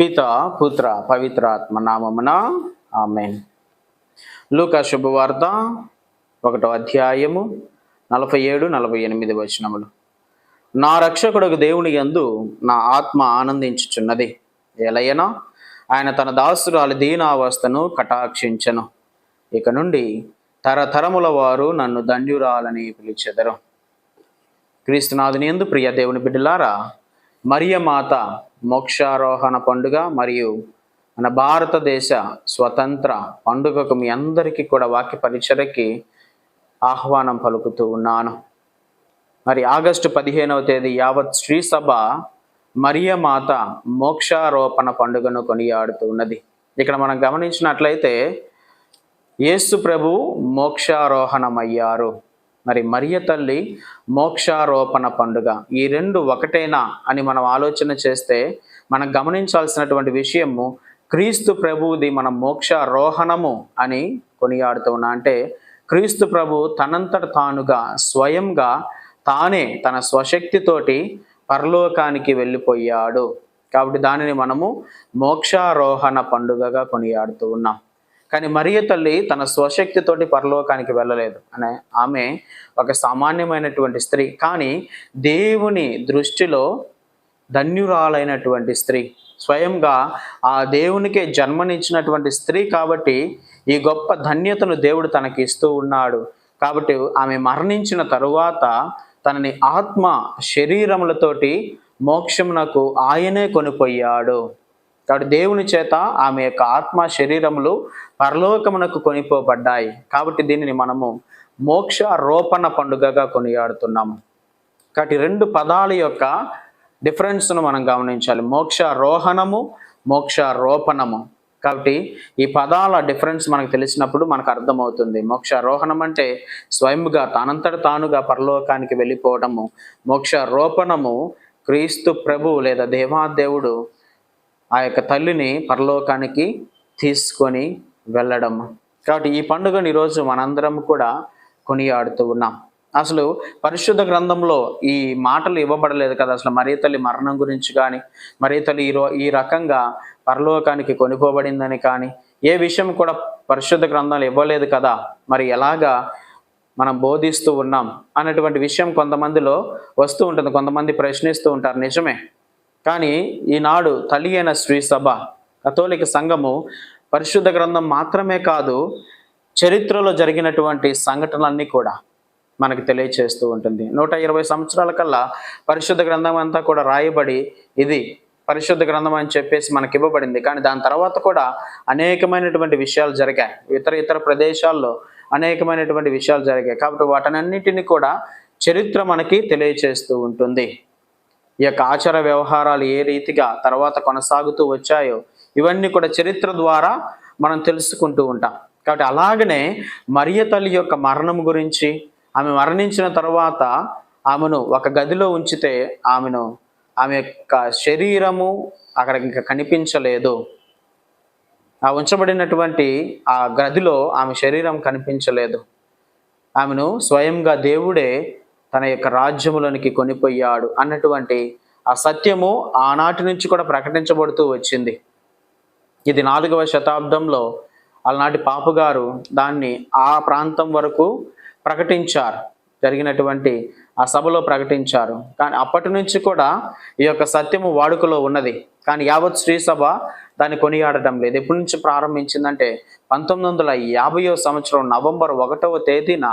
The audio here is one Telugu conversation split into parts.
పిత పుత్ర పవిత్రాత్మ నామమున ఆమెన్. లూకా శుభవార్త ఒకటో అధ్యాయము నలభై ఏడు నలభై ఎనిమిది వచనములు. నా రక్షకుడు దేవుని యందు నా ఆత్మ ఆనందించుచున్నది. ఎలయనా ఆయన తన దాసురాలి దీనావస్థను కటాక్షించను. ఇక నుండి తరతరముల వారు నన్ను దండ్యురాలని పిలిచెదరు. క్రీస్తునాథుని ఎందు ప్రియ దేవుని బిడ్డలారా మరియమాత మోక్షారోహణ పండుగ మరియు మన భారతదేశ స్వతంత్ర పండుగకు మీ అందరికీ కూడా వాక్య పరిచయకి ఆహ్వానం పలుకుతూ ఉన్నాను. మరి ఆగస్టు పదిహేనవ తేదీ యావత్ శ్రీ సభ మోక్షారోపణ పండుగను కొనియాడుతూ ఉన్నది. ఇక్కడ మనం గమనించినట్లయితే యేసు ప్రభు మోక్షారోహణమయ్యారు. మరి మరియ తల్లి మోక్షారోపణ పండుగ. ఈ రెండు ఒకటేనా అని మనం ఆలోచన చేస్తే మనం గమనించాల్సినటువంటి విషయము క్రీస్తు ప్రభువుది మన మోక్షారోహణము అని కొనియాడుతూ ఉన్నా. అంటే క్రీస్తు ప్రభు తనంతట తానుగా స్వయంగా తానే తన స్వశక్తితోటి పరలోకానికి వెళ్ళిపోయాడు. కాబట్టి దానిని మనము మోక్షారోహణ పండుగగా కొనియాడుతూ ఉన్నాం. కానీ మరియ తల్లి తన స్వశక్తితోటి పరలోకానికి వెళ్ళలేదు అనే ఆమె ఒక సామాన్యమైనటువంటి స్త్రీ. కానీ దేవుని దృష్టిలో ధన్యురాలైనటువంటి స్త్రీ. స్వయంగా ఆ దేవునికే జన్మనిచ్చినటువంటి స్త్రీ కాబట్టి ఈ గొప్ప ధన్యతను దేవుడు తనకి ఇస్తూ ఉన్నాడు. కాబట్టి ఆమె మరణించిన తరువాత తనని ఆత్మ శరీరములతోటి మోక్షమునకు ఆయనే కొనిపోయాడు. కాబట్టి దేవుని చేత ఆమె యొక్క ఆత్మ శరీరములు పరలోకమునకు కొనిపోబడ్డాయి. కాబట్టి దీనిని మనము మోక్ష రోపణ పండుగగా కొనియాడుతున్నాము. కాబట్టి రెండు పదాల యొక్క డిఫరెన్స్ను మనం గమనించాలి. మోక్ష రోహణము మోక్ష రోపణము కాబట్టి ఈ పదాల డిఫరెన్స్ మనకు తెలిసినప్పుడు మనకు అర్థమవుతుంది. మోక్ష రోహణం అంటే స్వయంగా తనంతట తానుగా పరలోకానికి వెళ్ళిపోవడము. మోక్ష రోపణము క్రీస్తు ప్రభు లేదా దేవాదేవుడు ఆ యొక్క తల్లిని పరలోకానికి తీసుకొని వెళ్ళడం. కాబట్టి ఈ పండుగను ఈరోజు మనందరం కూడా కొనియాడుతూ ఉన్నాం. అసలు పరిశుద్ధ గ్రంథంలో ఈ మాటలు ఇవ్వబడలేదు కదా. అసలు మరీ తల్లి మరణం గురించి కానీ మరీ తల్లి ఈ రో ఈ రకంగా పరలోకానికి కొనిపోబడిందని కానీ ఏ విషయం కూడా పరిశుద్ధ గ్రంథాలు ఇవ్వలేదు కదా. మరి ఎలాగా మనం బోధిస్తూ ఉన్నాం అన్నటువంటి విషయం కొంతమందిలో వస్తూ ఉంటుంది. కొంతమంది ప్రశ్నిస్తూ ఉంటారు. నిజమే? కానీ ఈనాడు తల్లి అయిన శ్రీ సభ కథోలిక సంఘము పరిశుద్ధ గ్రంథం మాత్రమే కాదు చరిత్రలో జరిగినటువంటి సంఘటనలన్నీ కూడా మనకు తెలియచేస్తూ ఉంటుంది. నూట ఇరవై సంవత్సరాల కల్లా పరిశుద్ధ గ్రంథం అంతా కూడా రాయబడి ఇది పరిశుద్ధ గ్రంథం అని చెప్పేసి మనకి ఇవ్వబడింది. కానీ దాని తర్వాత కూడా అనేకమైనటువంటి విషయాలు జరిగాయి. ఇతర ఇతర ప్రదేశాల్లో అనేకమైనటువంటి విషయాలు జరిగాయి. కాబట్టి వాటన్నిటిని కూడా చరిత్ర మనకి తెలియచేస్తూ ఉంటుంది. ఈ యొక్క ఆచార వ్యవహారాలు ఏ రీతిగా తర్వాత కొనసాగుతూ వచ్చాయో ఇవన్నీ కూడా చరిత్ర ద్వారా మనం తెలుసుకుంటూ ఉంటాం. కాబట్టి అలాగనే మరియ తల్లి యొక్క మరణం గురించి ఆమె మరణించిన తర్వాత ఆమెను ఒక గదిలో ఉంచితే ఆమెను ఆమె యొక్క శరీరము అక్కడ ఇంకా కనిపించలేదు. ఆ ఉంచబడినటువంటి ఆ గదిలో ఆమె శరీరం కనిపించలేదు. ఆమెను స్వయంగా దేవుడే తన యొక్క రాజ్యములోనికి కొనిపోయాడు అన్నటువంటి ఆ సత్యము ఆనాటి నుంచి కూడా ప్రకటించబడుతూ వచ్చింది. ఇది నాలుగవ శతాబ్దంలో అలనాటి పాపుగారు దాన్ని ఆ ప్రాంతం వరకు ప్రకటించారు. జరిగినటువంటి ఆ సభలో ప్రకటించారు. కానీ అప్పటి నుంచి కూడా ఈ యొక్క సత్యము వాడుకలో ఉన్నది. కానీ యావత్ శ్రీ సభ దాన్ని కొనియాడటం లేదు. ఎప్పటి నుంచి ప్రారంభించిందంటే పంతొమ్మిది వందల యాభైవ సంవత్సరం నవంబర్ ఒకటవ తేదీన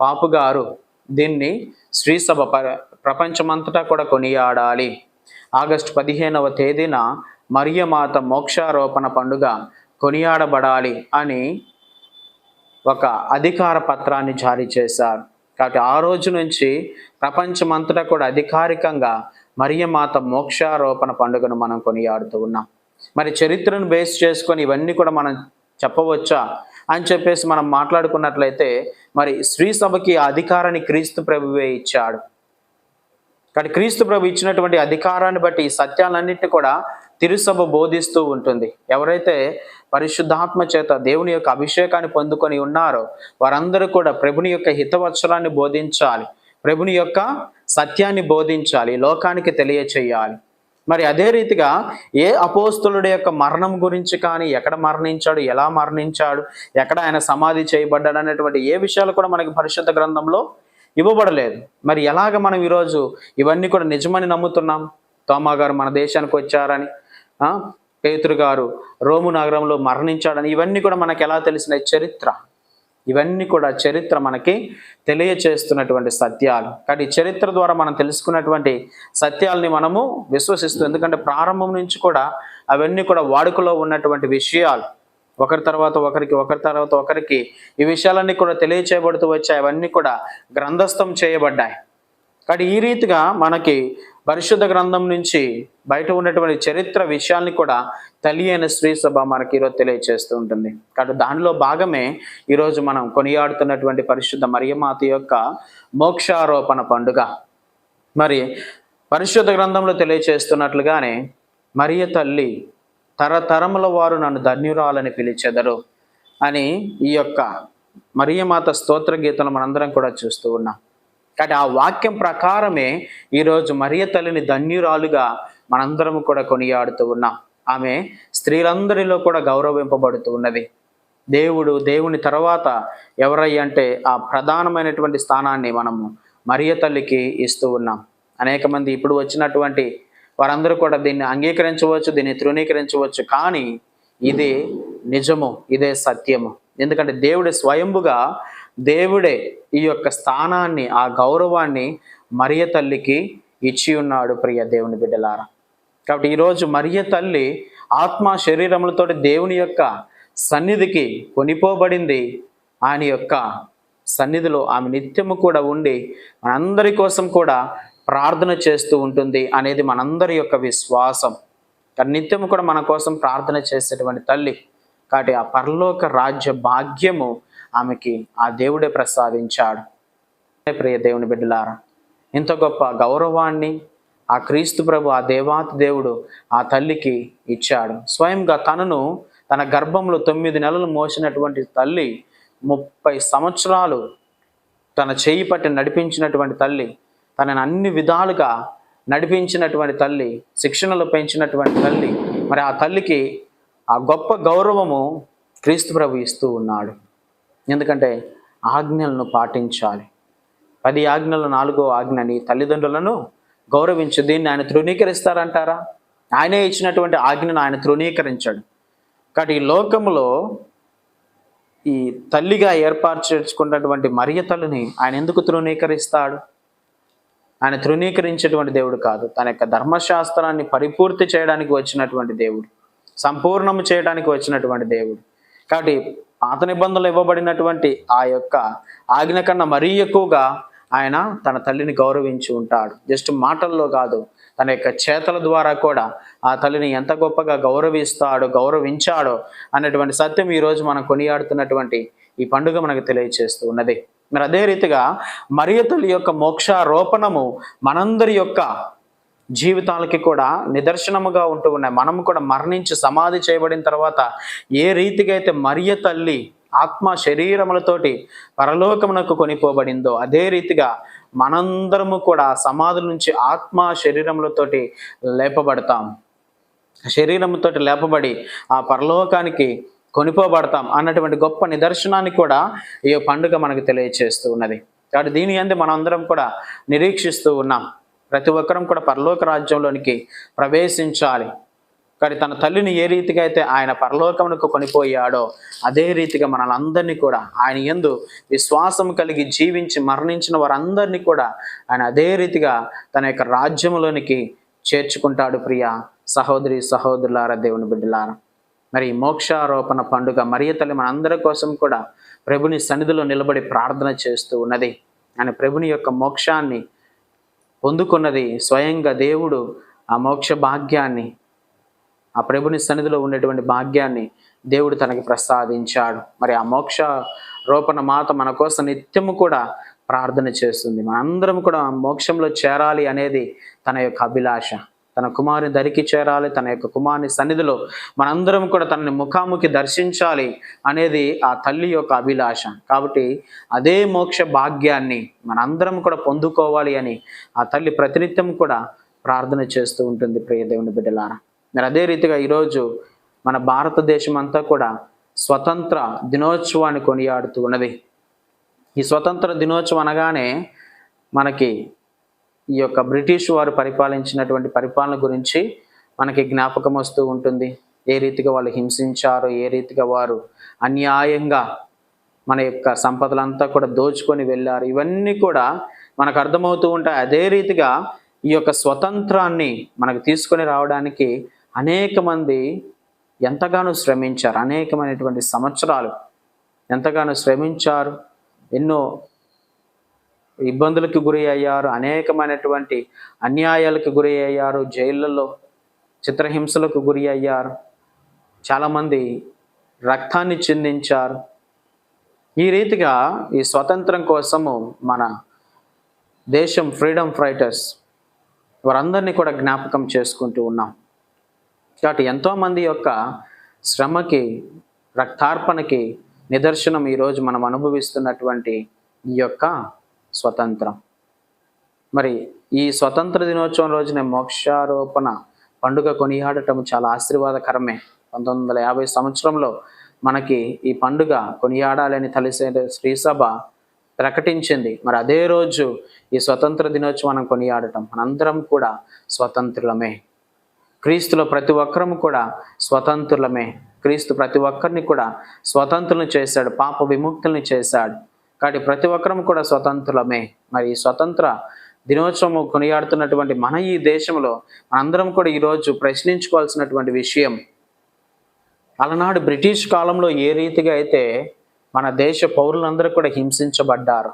పాపుగారు దీన్ని శ్రీసభ ప్రపంచమంతటా కూడా కొనియాడాలి. ఆగస్టు పదిహేనవ తేదీన మరియమాత మోక్షారోపణ పండుగ కొనియాడబడాలి అని ఒక అధికార పత్రాన్ని జారీ చేశారు. కాబట్టి ఆ రోజు నుంచి ప్రపంచమంతటా కూడా అధికారికంగా మరియమాత మోక్షారోపణ పండుగను మనం కొనియాడుతూ ఉన్నాం. మరి చరిత్రను బేస్ చేసుకొని ఇవన్నీ కూడా మనం చెప్పవచ్చా? అని చెప్పేసి మనం మాట్లాడుకున్నట్లయితే మరి స్త్రీ సభకి ఆ అధికారాన్ని క్రీస్తు ప్రభువే ఇచ్చాడు. కానీ క్రీస్తు ప్రభు ఇచ్చినటువంటి అధికారాన్ని బట్టి ఈ సత్యాలన్నింటినీ కూడా తిరుసభ బోధిస్తూ ఉంటుంది. ఎవరైతే పరిశుద్ధాత్మ చేత దేవుని యొక్క అభిషేకాన్ని పొందుకొని ఉన్నారో వారందరూ కూడా ప్రభుని యొక్క హితవత్సరాన్ని బోధించాలి. ప్రభుని యొక్క సత్యాన్ని బోధించాలి. లోకానికి తెలియచేయాలి. మరి అదే రీతిగా ఏ అపోస్తులుడి యొక్క మరణం గురించి కానీ ఎక్కడ మరణించాడు ఎలా మరణించాడు ఎక్కడ ఆయన సమాధి చేయబడ్డాడు అనేటువంటి ఏ విషయాలు కూడా మనకి పరిశుద్ధ గ్రంథంలో ఇవ్వబడలేదు. మరి ఎలాగ మనం ఈరోజు ఇవన్నీ కూడా నిజమని నమ్ముతున్నాం? తోమా గారు మన దేశానికి వచ్చారని పేతురు గారు రోము నగరంలో మరణించాడని ఇవన్నీ కూడా మనకు ఎలా తెలిసిన చరిత్ర. ఇవన్నీ కూడా చరిత్ర మనకి తెలియచేస్తున్నటువంటి సత్యాలు. కానీ చరిత్ర ద్వారా మనం తెలుసుకున్నటువంటి సత్యాలని మనము విశ్వసిస్తూ ఎందుకంటే ప్రారంభం నుంచి కూడా అవన్నీ కూడా వాడుకలో ఉన్నటువంటి విషయాలు. ఒకరి తర్వాత ఒకరికి ఒకరి తర్వాత ఒకరికి ఈ విషయాలన్నీ కూడా తెలియచేయబడుతూ వచ్చాయి. అవన్నీ కూడా గ్రంథస్థం చేయబడ్డాయి. కాబట్టి ఈ రీతిగా మనకి పరిశుద్ధ గ్రంథం నుంచి బయట ఉన్నటువంటి చరిత్ర విషయాల్ని కూడా తెలియని స్త్రీ సభ మనకి ఈరోజు తెలియచేస్తూ ఉంటుంది. కాబట్టి దానిలో భాగమే ఈరోజు మనం కొనియాడుతున్నటువంటి పరిశుద్ధ మరియమాత యొక్క మోక్షారోపణ పండుగ. మరి పరిశుద్ధ గ్రంథంలో తెలియచేస్తున్నట్లుగానే మరియ తల్లి తరతరముల వారు నన్ను ధన్యురాలని పిలిచెదరు అని ఈ యొక్క మరియమాత స్తోత్ర గీతలు మనందరం కూడా చూస్తూ ఉన్నాం. కాబట్టి ఆ వాక్యం ప్రకారమే ఈరోజు మరియ తల్లిని ధన్యురాలుగా మనందరం కూడా కొనియాడుతూ ఉన్నాం. ఆమె స్త్రీలందరిలో కూడా గౌరవింపబడుతూ ఉన్నది. దేవుడు దేవుని తర్వాత ఎవరై అంటే ఆ ప్రధానమైనటువంటి స్థానాన్ని మనము మరియ తల్లికి ఇస్తూ ఉన్నాం. అనేక మంది ఇప్పుడు వచ్చినటువంటి వారందరూ కూడా దీన్ని అంగీకరించవచ్చు దీన్ని తృణీకరించవచ్చు కానీ ఇది నిజము ఇదే సత్యము. ఎందుకంటే దేవుడు స్వయంభుగా దేవుడే ఈ యొక్క స్థానాన్ని ఆ గౌరవాన్ని మరియ తల్లికి ఇచ్చి ఉన్నాడు ప్రియ దేవుని బిడ్డలారా. కాబట్టి ఈరోజు మరియ తల్లి ఆత్మ శరీరములతో దేవుని యొక్క సన్నిధికి కొనిపోబడింది. ఆయన యొక్క సన్నిధిలో ఆమె నిత్యము కూడా ఉండి మనందరి కోసం కూడా ప్రార్థన చేస్తూ ఉంటుంది అనేది మనందరి యొక్క విశ్వాసం. కానీ నిత్యము కూడా మన కోసం ప్రార్థన చేసేటువంటి తల్లి. కాబట్టి ఆ పరలోక రాజ్య భాగ్యము ఆమెకి ఆ దేవుడే ప్రసాదించాడు. ప్రియ దేవుని బిడ్డలారా ఇంత గొప్ప గౌరవాన్ని ఆ క్రీస్తు ప్రభు ఆ దేవాతి దేవుడు ఆ తల్లికి ఇచ్చాడు. స్వయంగా తనను తన గర్భంలో తొమ్మిది నెలలు మోసినటువంటి తల్లి ముప్పై సంవత్సరాలు తన చేయి పట్టి నడిపించినటువంటి తల్లి తనని అన్ని విధాలుగా నడిపించినటువంటి తల్లి శిక్షణలో పెంచినటువంటి తల్లి మరి ఆ తల్లికి ఆ గొప్ప గౌరవము క్రీస్తు ప్రభు ఇస్తూ ఉన్నాడు. ఎందుకంటే ఆజ్ఞలను పాటించాలి. పది ఆజ్ఞలు నాలుగో ఆజ్ఞని తల్లిదండ్రులను గౌరవించు. దీన్ని ఆయన తృణీకరిస్తారంటారా? ఆయనే ఇచ్చినటువంటి ఆజ్ఞను ఆయన తృణీకరించాడు. కాబట్టి ఈ లోకములో ఈ తల్లిగా ఏర్పాటు చేసుకున్నటువంటి మరియ తల్లిని ఆయన ఎందుకు తృణీకరిస్తాడు? ఆయన తృణీకరించేటువంటి దేవుడు కాదు. తన యొక్క ధర్మశాస్త్రాన్ని పరిపూర్తి చేయడానికి వచ్చినటువంటి దేవుడు. సంపూర్ణము చేయడానికి వచ్చినటువంటి దేవుడు. కాబట్టి పాత నిబంధనలు ఇవ్వబడినటువంటి ఆ యొక్క ఆజ్ఞ కన్నా మరీ ఎక్కువగా ఆయన తన తల్లిని గౌరవించి ఉంటాడు. జస్ట్ మాటల్లో కాదు తన యొక్క చేతల ద్వారా కూడా ఆ తల్లిని ఎంత గొప్పగా గౌరవిస్తాడో గౌరవించాడో అనేటువంటి సత్యం ఈరోజు మనం కొనియాడుతున్నటువంటి ఈ పండుగ మనకు తెలియచేస్తూ ఉన్నది. మరి అదే రీతిగా మరియ తల్లి యొక్క మోక్షారోపణము మనందరి యొక్క జీవితాలకి కూడా నిదర్శనముగా ఉంటూ ఉన్నాయి. మనము కూడా మరణించి సమాధి చేయబడిన తర్వాత ఏ రీతిగా అయితే మరియ తల్లి ఆత్మ శరీరములతోటి పరలోకమునకు కొనిపోబడిందో అదే రీతిగా మనందరము కూడా సమాధుల నుంచి ఆత్మ శరీరములతోటి లేపబడతాం. శరీరంతో లేపబడి ఆ పరలోకానికి కొనిపోబడతాం అన్నటువంటి గొప్ప నిదర్శనాన్ని కూడా ఈ పండుగ మనకు తెలియచేస్తూ ఉన్నది. కాబట్టి దీని అందు మనం అందరం కూడా నిరీక్షిస్తూ ఉన్నాం. ప్రతి ఒక్కరం కూడా పరలోక రాజ్యంలోనికి ప్రవేశించాలి. కానీ తన తల్లిని ఏ రీతిగా అయితే ఆయన పరలోకమునకు కొనిపోయాడో అదే రీతిగా మనలందరినీ కూడా ఆయన ఎందు విశ్వాసం కలిగి జీవించి మరణించిన వారందరినీ కూడా ఆయన అదే రీతిగా తన యొక్క రాజ్యంలోనికి చేర్చుకుంటాడు ప్రియ సహోదరి సహోదరులారా దేవుని బిడ్డలారా. మరి మోక్షారోపణ పండుగ మరియ తల్లి మనందరి కోసం కూడా ప్రభుని సన్నిధిలో నిలబడి ప్రార్థన చేస్తూ ఉన్నది. ఆయన ప్రభుని యొక్క మోక్షాన్ని పొందుకున్నది స్వయంగా దేవుడు ఆ మోక్ష భాగ్యాన్ని ఆ ప్రభుని సన్నిధిలో ఉండేటువంటి భాగ్యాన్ని దేవుడు తనకి ప్రసాదించాడు. మరి ఆ మోక్ష రూపణ మాత మన కోసం నిత్యము కూడా ప్రార్థన చేస్తుంది. మనందరం కూడా మోక్షంలో చేరాలి అనేది తన యొక్క అభిలాష. తన కుమారుని దరికి చేరాలి తన యొక్క కుమారుని సన్నిధిలో మనందరం కూడా తనని ముఖాముఖి దర్శించాలి అనేది ఆ తల్లి యొక్క అభిలాష. కాబట్టి అదే మోక్ష భాగ్యాన్ని మనందరం కూడా పొందుకోవాలి అని ఆ తల్లి ప్రతినిత్యం కూడా ప్రార్థన చేస్తూ ఉంటుంది ప్రియ దేవుని బిడ్డలారా. మరి అదే రీతిగా ఈరోజు మన భారతదేశం అంతా కూడా స్వతంత్ర దినోత్సవాన్ని కొనియాడుతూ ఉన్నది. ఈ స్వతంత్ర దినోత్సవం అనగానే మనకి ఈ యొక్క బ్రిటిష్ వారు పరిపాలించినటువంటి పరిపాలన గురించి మనకి జ్ఞాపకం వస్తూ ఉంటుంది. ఏ రీతిగా వాళ్ళు హింసించారు ఏ రీతిగా వారు అన్యాయంగా మన యొక్క సంపదలంతా కూడా దోచుకొని వెళ్ళారు. ఇవన్నీ కూడా మనకు అర్థమవుతూ ఉంటాయి. అదే రీతిగా ఈ యొక్క స్వతంత్రాన్ని మనకు తీసుకొని రావడానికి అనేక మంది ఎంతగానో శ్రమించారు. అనేకమైనటువంటి సంవత్సరాలు ఎంతగానో శ్రమించారు. ఎన్నో ఇబ్బందులకు గురి అయ్యారు అనేకమైనటువంటి అన్యాయాలకు గురి అయ్యారు జైళ్ళలో చిత్రహింసలకు గురి అయ్యారు చాలామంది రక్తాన్ని చిందించారు. ఈ రీతిగా ఈ స్వతంత్రం కోసము మన దేశం ఫ్రీడమ్ ఫైటర్స్ వారందరినీ కూడా జ్ఞాపకం చేసుకుంటూ ఉన్నాం. కాబట్టి ఎంతోమంది యొక్క శ్రమకి రక్తార్పణకి నిదర్శనం ఈరోజు మనం అనుభవిస్తున్నటువంటి ఈ యొక్క స్వతంత్రం. మరి ఈ స్వతంత్ర దినోత్సవం రోజున మోక్షారోపణ పండుగ కొనియాడటం చాలా ఆశీర్వాదకరమే. పంతొమ్మిది వందల యాభై సంవత్సరంలో మనకి ఈ పండుగ కొనియాడాలని తలిసే శ్రీసభ ప్రకటించింది. మరి అదే రోజు ఈ స్వతంత్ర దినోత్సవం కొనియాడటం మనందరం కూడా స్వతంత్రులమే. క్రీస్తులో ప్రతి ఒక్కరము కూడా స్వతంత్రులమే. క్రీస్తు ప్రతి ఒక్కరిని కూడా స్వతంత్రులను చేశాడు పాప విముక్తుల్ని చేశాడు. కాబట్టి ప్రతి ఒక్కరం కూడా స్వతంత్రులమే. మరి స్వతంత్ర దినోత్సవం కొనియాడుతున్నటువంటి మన ఈ దేశంలో మనందరం కూడా ఈరోజు ప్రశ్నించుకోవాల్సినటువంటి విషయం అలనాడు బ్రిటిష్ కాలంలో ఏ రీతిగా అయితే మన దేశ పౌరులందరూ కూడా హింసించబడ్డారు.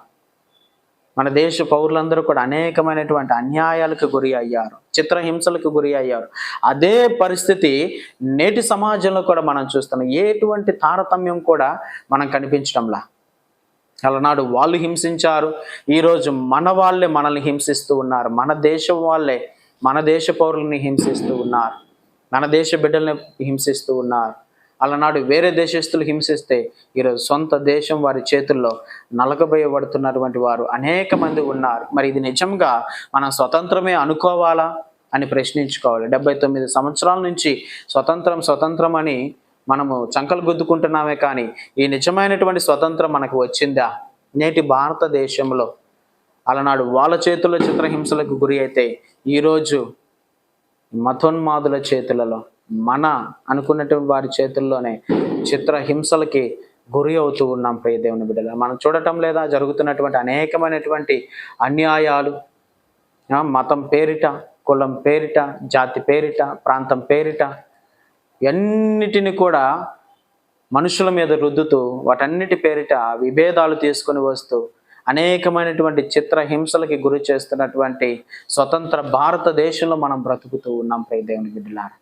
మన దేశ పౌరులందరూ కూడా అనేకమైనటువంటి అన్యాయాలకు గురి అయ్యారు చిత్రహింసలకు గురి అయ్యారు. అదే పరిస్థితి నేటి సమాజంలో కూడా మనం చూస్తున్నాం. ఎటువంటి తారతమ్యం కూడా మనం కనిపించడంలా. అలనాడు వాళ్ళు హింసించారు. ఈరోజు మన వాళ్ళే మనల్ని హింసిస్తూ ఉన్నారు. మన దేశం వాళ్ళే మన దేశ పౌరులని హింసిస్తూ ఉన్నారు. మన దేశ బిడ్డల్ని హింసిస్తూ ఉన్నారు. అలనాడు వేరే దేశస్తులు హింసిస్తే ఈరోజు సొంత దేశం వారి చేతుల్లో నలకబోయబడుతున్నటువంటి వారు అనేక మంది ఉన్నారు. మరి ఇది నిజంగా మనం స్వతంత్రమే అనుకోవాలా అని ప్రశ్నించుకోవాలి. డెబ్బై తొమ్మిది సంవత్సరాల నుంచి స్వతంత్రం స్వతంత్రం అని మనము చంకలు గుద్దుకుంటున్నామే కానీ ఈ నిజమైనటువంటి స్వతంత్రం మనకు వచ్చిందా? నేటి భారతదేశంలో అలనాడు వాళ్ళ చేతుల్లో చిత్రహింసలకు గురి అయితే ఈరోజు మతోన్మాదుల చేతులలో మన అనుకున్నటువంటి వారి చేతుల్లోనే చిత్రహింసలకి గురి అవుతూ ఉన్నాం ప్రియ దేవుని బిడ్డలు మనం చూడటం లేదా జరుగుతున్నటువంటి అనేకమైనటువంటి అన్యాయాలు మతం పేరిట కులం పేరిట జాతి పేరిట ప్రాంతం పేరిట ఎన్నిటిని కూడా మనుషుల మీద రుద్దుతూ వాటన్నిటి పేరిట విభేదాలు తీసుకొని వస్తూ అనేకమైనటువంటి చిత్రహింసలకి గురి చేస్తున్నటువంటి స్వతంత్ర భారతదేశంలో మనం బ్రతుకుతూ ఉన్నాం ప్రియ దేవుని బిడ్డలారా.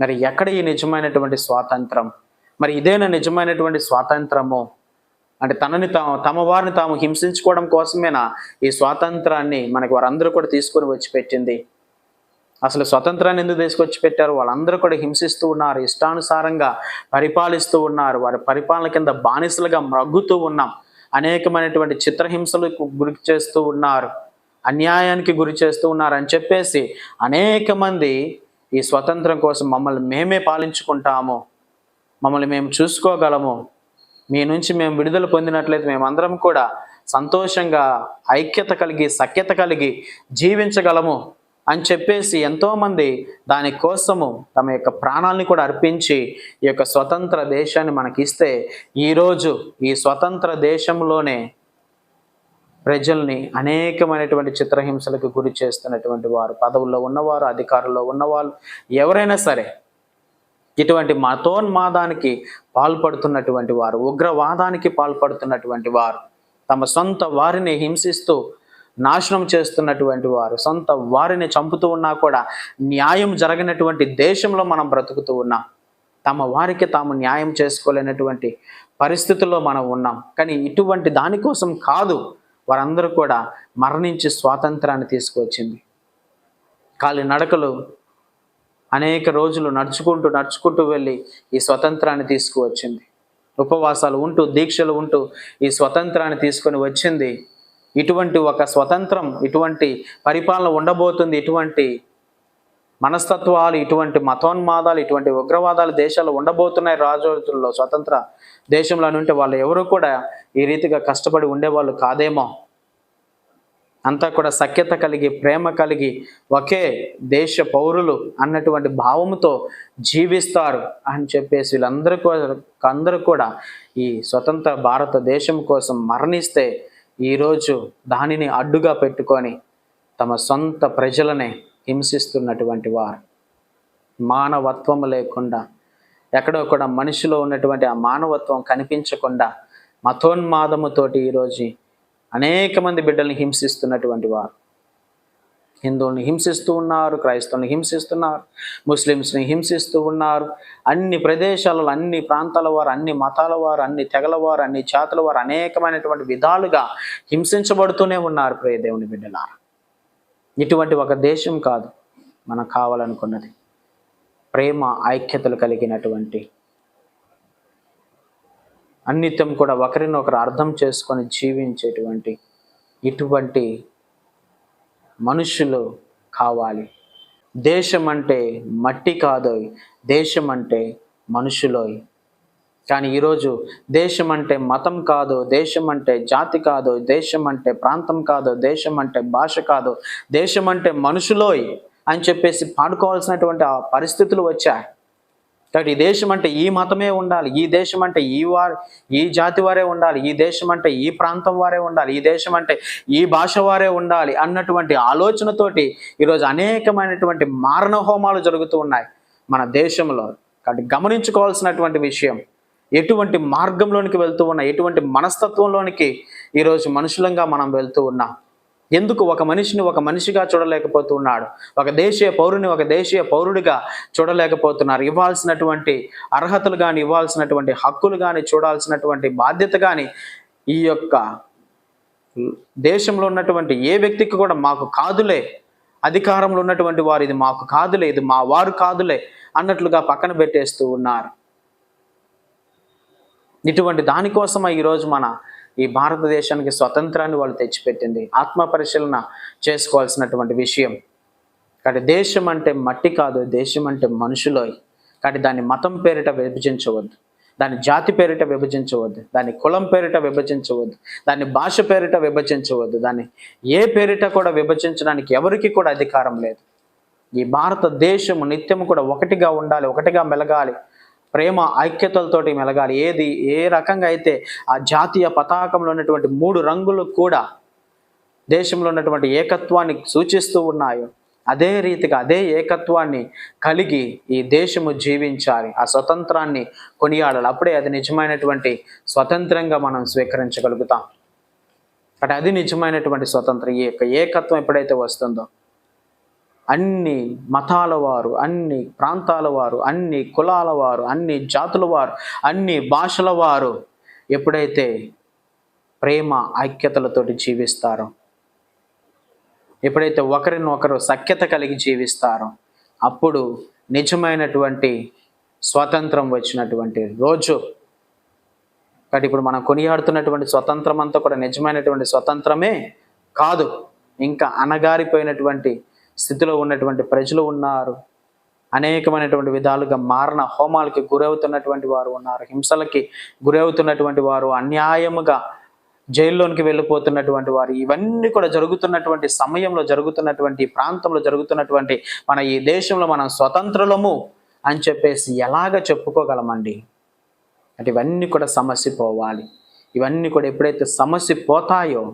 మరి ఎక్కడ ఈ నిజమైనటువంటి స్వాతంత్రం? మరి ఇదేనా నిజమైనటువంటి స్వాతంత్రము? అంటే తనని తాము తమ వారిని తాము హింసించుకోవడం కోసమేనా ఈ స్వాతంత్రాన్ని మనకి వారందరూ కూడా తీసుకొని వచ్చి పెట్టింది? అసలు స్వతంత్రాన్ని ఎందుకు తీసుకొచ్చి పెట్టారు? వాళ్ళందరూ కూడా హింసిస్తూ ఉన్నారు ఇష్టానుసారంగా పరిపాలిస్తూ ఉన్నారు వారి పరిపాలన కింద బానిసలుగా మ్రగ్గుతూ ఉన్నాం. అనేకమైనటువంటి చిత్రహింసలకు గురి చేస్తూ ఉన్నారు అన్యాయానికి గురి చేస్తూ ఉన్నారు అని చెప్పేసి అనేక మంది ఈ స్వతంత్రం కోసం మమ్మల్ని మేమే పాలించుకుంటాము మమ్మల్ని మేము చూసుకోగలము మీ నుంచి మేము విడుదల పొందినట్లయితే మేమందరం కూడా సంతోషంగా ఐక్యత కలిగి సఖ్యత కలిగి జీవించగలము. అని చెప్పేసి ఎంతోమంది దానికోసము తమ యొక్క ప్రాణాలని కూడా అర్పించి ఈ యొక్క స్వతంత్ర దేశాన్ని మనకి ఇస్తే ఈరోజు ఈ స్వతంత్ర దేశంలోనే ప్రజల్ని అనేకమైనటువంటి చిత్రహింసలకు గురి చేస్తున్నటువంటి వారు పదవుల్లో ఉన్నవారు అధికారుల్లో ఉన్నవాళ్ళు ఎవరైనా సరే ఇటువంటి మతోన్మాదానికి పాల్పడుతున్నటువంటి వారు ఉగ్రవాదానికి పాల్పడుతున్నటువంటి వారు తమ సొంత వారిని హింసిస్తూ నాశనం చేస్తున్నటువంటి వారు సొంత వారిని చంపుతూ ఉన్నా కూడా న్యాయం జరగనటువంటి దేశంలో మనం బ్రతుకుతూ ఉన్నాం. తమ వారికి తాము న్యాయం చేసుకోలేనటువంటి పరిస్థితుల్లో మనం ఉన్నాం. కానీ ఇటువంటి దానికోసం కాదు వారందరూ కూడా మరణించి స్వాతంత్రాన్ని తీసుకువచ్చింది. కాలి నడకలు అనేక రోజులు నడుచుకుంటూ నడుచుకుంటూ వెళ్ళి ఈ స్వతంత్రాన్ని తీసుకువచ్చింది. ఉపవాసాలు ఉంటూ దీక్షలు ఉంటూ ఈ స్వతంత్రాన్ని తీసుకొని వచ్చింది ఇటువంటి ఒక స్వతంత్రం ఇటువంటి పరిపాలన ఉండబోతుంది ఇటువంటి మనస్తత్వాలు ఇటువంటి మతోన్మాదాలు ఇటువంటి ఉగ్రవాదాలు దేశాలు ఉండబోతున్నాయి రాజుల్లో స్వతంత్ర దేశంలో ఉంటే వాళ్ళు ఎవరు కూడా ఈ రీతిగా కష్టపడి ఉండేవాళ్ళు కాదేమో. అంతా కూడా సఖ్యత కలిగి ప్రేమ కలిగి ఒకే దేశ పౌరులు అన్నటువంటి భావముతో జీవిస్తారు అని చెప్పేసి వీళ్ళందరూ కూడా అందరూ కూడా ఈ స్వతంత్ర భారతదేశం కోసం మరణిస్తే ఈరోజు దానిని అడ్డుగా పెట్టుకొని తమ సొంత ప్రజలనే హింసిస్తున్నటువంటి వారు. మానవత్వం లేకుండా ఎక్కడో కూడా మనిషిలో ఉన్నటువంటి ఆ మానవత్వం కనిపించకుండా మతోన్మాదముతోటి ఈరోజు అనేక మంది బిడ్డల్ని హింసిస్తున్నటువంటి వారు. హిందువుని హింసిస్తూ ఉన్నారు క్రైస్తవుని హింసిస్తున్నారు ముస్లిమ్స్ని హింసిస్తూ ఉన్నారు. అన్ని ప్రదేశాలలో అన్ని ప్రాంతాల వారు అన్ని మతాల వారు అన్ని తెగల వారు అన్ని జాతుల వారు అనేకమైనటువంటి విధాలుగా హింసించబడుతూనే ఉన్నారు ప్రియ దేవుని బిడ్డలారా. ఇటువంటి ఒక దేశం కాదు మనకు కావాలనుకున్నది. ప్రేమ ఐక్యతలు కలిగినటువంటి అన్నిత్యం కూడా ఒకరిని ఒకరు అర్థం చేసుకొని జీవించేటువంటి ఇటువంటి మనుషులు కావాలి. దేశం అంటే మట్టి కాదోయ్ దేశం అంటే మనుషులోయ్. కానీ ఈరోజు దేశం అంటే మతం కాదు దేశం అంటే జాతి కాదు దేశం అంటే ప్రాంతం కాదు దేశం అంటే భాష కాదు దేశం అంటే మనుషులోయ్ అని చెప్పేసి పాడుకోవాల్సినటువంటి ఆ పరిస్థితులు వచ్చాయి. కాబట్టి ఈ దేశం అంటే ఈ మతమే ఉండాలి. ఈ దేశం అంటే ఈ వారు ఈ జాతి వారే ఉండాలి. ఈ దేశం అంటే ఈ ప్రాంతం వారే ఉండాలి. ఈ దేశం అంటే ఈ భాష వారే ఉండాలి అన్నటువంటి ఆలోచనతోటి ఈరోజు అనేకమైనటువంటి మారణ హోమాలు జరుగుతూ ఉన్నాయి మన దేశంలో. కాబట్టి గమనించుకోవాల్సినటువంటి విషయం ఎటువంటి మార్గంలోనికి వెళ్తూ ఉన్నా? ఎటువంటి మనస్తత్వంలోనికి ఈరోజు మనుషులంగా మనం వెళ్తూ ఉన్నాం? ఎందుకు ఒక మనిషిని ఒక మనిషిగా చూడలేకపోతున్నాడు? ఒక దేశీయ పౌరుని ఒక దేశీయ పౌరుడిగా చూడలేకపోతున్నారు. ఇవ్వాల్సినటువంటి అర్హతలు కానీ ఇవ్వాల్సినటువంటి హక్కులు కానీ చూడాల్సినటువంటి బాధ్యత కానీ ఈ యొక్క దేశంలో ఉన్నటువంటి ఏ వ్యక్తికి కూడా మాకు కాదులే. అధికారంలో ఉన్నటువంటి వారు ఇది మాకు కాదులే ఇది మా వారు కాదులే అన్నట్లుగా పక్కన పెట్టేస్తూ ఉన్నారు. ఇటువంటి దానికోసమే ఈరోజు మన ఈ భారతదేశానికి స్వతంత్రాన్ని వాళ్ళు తెచ్చిపెట్టింది. ఆత్మ పరిశీలన చేసుకోవాల్సినటువంటి విషయం. కాబట్టి దేశం అంటే మట్టి కాదు దేశం అంటే మనుషులోయ్. కాబట్టి దాన్ని మతం పేరిట విభజించవద్దు. దాని జాతి పేరిట విభజించవద్దు. దాని కులం పేరిట విభజించవద్దు. దాని భాష పేరిట విభజించవద్దు. దాన్ని ఏ పేరిట కూడా విభజించడానికి ఎవరికి కూడా అధికారం లేదు. ఈ భారతదేశము నిత్యము కూడా ఒకటిగా ఉండాలి ఒకటిగా మెలగాలి. ప్రేమ ఐక్యతలతోటి మెలగాలి. ఏది ఏ రకంగా అయితే ఆ జాతీయ పతాకంలో ఉన్నటువంటి మూడు రంగులు కూడా దేశంలో ఉన్నటువంటి ఏకత్వాన్ని సూచిస్తూ ఉన్నాయో అదే రీతిగా అదే ఏకత్వాన్ని కలిగి ఈ దేశము జీవించాలి. ఆ స్వతంత్రాన్ని కొనియాడాలి. అప్పుడే అది నిజమైనటువంటి స్వతంత్రంగా మనం స్వీకరించగలుగుతాం. అంటే అది నిజమైనటువంటి స్వతంత్రం. ఈ యొక్క ఏకత్వం ఎప్పుడైతే వస్తుందో అన్ని మతాల వారు అన్ని ప్రాంతాల వారు అన్ని కులాల వారు అన్ని జాతుల వారు అన్ని భాషల వారు ఎప్పుడైతే ప్రేమ ఐక్యతలతోటి జీవిస్తారో ఎప్పుడైతే ఒకరిని ఒకరు సఖ్యత కలిగి జీవిస్తారో అప్పుడు నిజమైనటువంటి స్వాతంత్రం వచ్చినటువంటి రోజు. కాబట్టి ఇప్పుడు మనం కొనియాడుతున్నటువంటి స్వతంత్రం అంతా కూడా నిజమైనటువంటి స్వతంత్రమే కాదు. ఇంకా అనగారిపోయినటువంటి స్థితిలో ఉన్నటువంటి ప్రజలు ఉన్నారు. అనేకమైనటువంటి విధాలుగా మారణ హోమాలకి గురవుతున్నటువంటి వారు ఉన్నారు. హింసలకి గురవుతున్నటువంటి వారు అన్యాయముగా జైల్లోనికి వెళ్ళిపోతున్నటువంటి వారు ఇవన్నీ కూడా జరుగుతున్నటువంటి సమయంలో జరుగుతున్నటువంటి ప్రాంతంలో జరుగుతున్నటువంటి మన ఈ దేశంలో మనం స్వతంత్రులము అని చెప్పేసి ఎలాగ చెప్పుకోగలమండి? అంటే ఇవన్నీ కూడా సమస్య పోవాలి ఇవన్నీ కూడా ఎప్పుడైతే సమస్య పోతాయో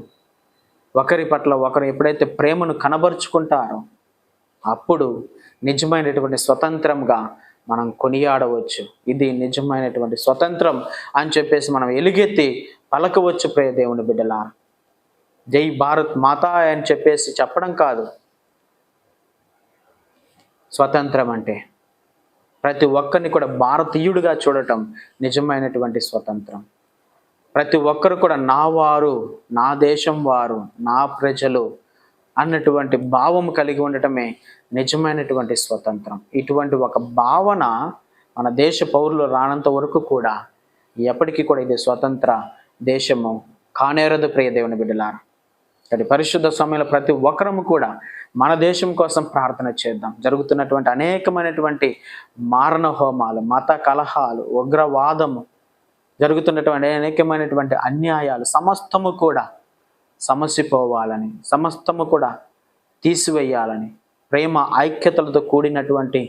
ఒకరి పట్ల ఒకరు ఎప్పుడైతే ప్రేమను కనబరుచుకుంటారో అప్పుడు నిజమైనటువంటి స్వతంత్రంగా మనం కొనియాడవచ్చు. ఇది నిజమైనటువంటి స్వతంత్రం అని చెప్పేసి మనం ఎలుగెత్తి పలకవచ్చు ప్రే దేవుని బిడ్డలా జై భారత్ మాతా అని చెప్పేసి చెప్పడం కాదు. స్వతంత్రం అంటే ప్రతి ఒక్కరిని కూడా భారతీయుడిగా చూడటం నిజమైనటువంటి స్వతంత్రం. ప్రతి ఒక్కరు కూడా నా వారు నా దేశం వారు నా ప్రజలు అన్నటువంటి భావం కలిగి ఉండటమే నిజమైనటువంటి స్వతంత్రం. ఇటువంటి ఒక భావన మన దేశ పౌరులు రానంత వరకు కూడా ఎప్పటికీ కూడా ఇది స్వతంత్ర దేశము. కానేరదు ప్రియ దేవుని బిడ్డలారా. కాబట్టి పరిశుద్ధ సమయంలో ప్రతి ఒక్కరము కూడా మన దేశం కోసం ప్రార్థన చేద్దాం. జరుగుతున్నటువంటి అనేకమైనటువంటి మారణ హోమాలు మత కలహాలు ఉగ్రవాదము జరుగుతున్నటువంటి అనేకమైనటువంటి అన్యాయాలు సమస్తము కూడా సమసిపోవాలని సమస్తము కూడా తీసివేయాలని ప్రేమ ఐక్యతలతో కూడినటువంటి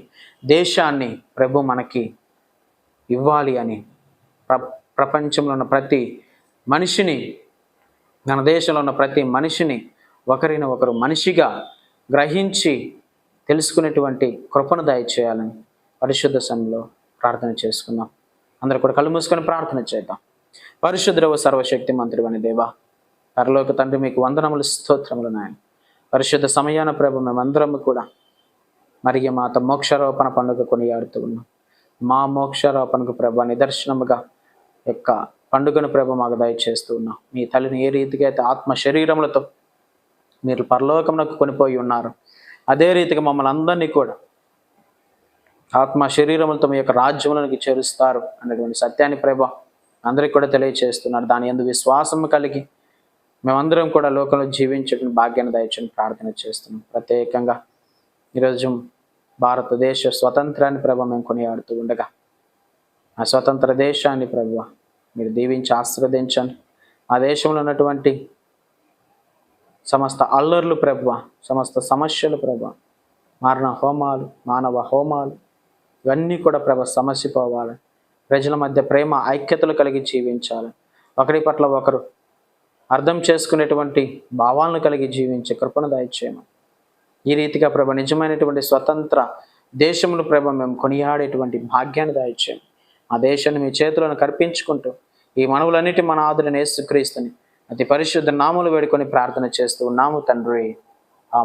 దేశాన్ని ప్రభు మనకి ఇవ్వాలి అని ప్ర ప్రపంచంలో ఉన్న ప్రతి మనిషిని మన దేశంలో ఉన్న ప్రతి మనిషిని ఒకరిని ఒకరు మనిషిగా గ్రహించి తెలుసుకునేటువంటి కృపను దయచేయాలని పరిశుద్ధ సమయంలో ప్రార్థన చేసుకుందాం. అందరూ కూడా కళ్ళు మూసుకొని ప్రార్థన చేద్దాం. పరిశుద్రవ సర్వశక్తి మంత్రి అని దేవా పరలోక తండ్రి మీకు వందనములు స్తోత్రములు నాయన. పరిశుద్ధ సమయాన ప్రభు మేమందరము కూడా మరియు మాత మోక్షారోపణ పండుగ కొనియాడుతూ ఉన్నాం. మా మోక్షారోపణకు ప్రభ నిదర్శనముగా యొక్క పండుగను ప్రభ మాకు దయచేస్తూ ఉన్నాం. మీ తల్లిని ఏ రీతిగా అయితే ఆత్మ శరీరములతో మీరు పరలోకమునకు కొనిపోయి ఉన్నారు అదే రీతిగా మమ్మల్ని అందరినీ కూడా ఆత్మ శరీరములు తమ యొక్క రాజ్యములకు చేరుస్తారు అనేటువంటి సత్యాన్ని ప్రభ అందరికి కూడా తెలియచేస్తున్నారు దాని ఎందు విశ్వాసం కలిగి మేమందరం కూడా లోకంలో జీవించడం భాగ్యాన్ని దయచని ప్రార్థన చేస్తున్నాం. ప్రత్యేకంగా ఈరోజు భారతదేశ స్వతంత్రాన్ని ప్రభ మేము కొనియాడుతూ ఉండగా ఆ స్వతంత్ర దేశాన్ని ప్రభు మీరు దీవించి ఆశ్రవదించండి. ఆ దేశంలో ఉన్నటువంటి సమస్త అల్లర్లు ప్రభు సమస్త సమస్యలు ప్రభు మారణ హోమాలు మానవ హోమాలు ఇవన్నీ కూడా ప్రభ సమస్యపోవాలి ప్రజల మధ్య ప్రేమ ఐక్యతలు కలిగి జీవించాలి. ఒకరి పట్ల ఒకరు అర్థం చేసుకునేటువంటి భావాలను కలిగి జీవించే కృపను దయచేయమని. ఈ రీతిగా ప్రభ నిజమైనటువంటి స్వతంత్ర దేశములు ప్రభ మేము కొనియాడేటువంటి భాగ్యాన్ని దయచేయము ఆ దేశాన్ని మీ చేతులను కర్పించుకుంటూ ఈ మనవులన్నిటి మన ఆదులను ఏసుక్రీస్తుని అతి పరిశుద్ధ నాములు వేడుకొని ప్రార్థన చేస్తూ ఉన్నాము తండ్రి. ఆ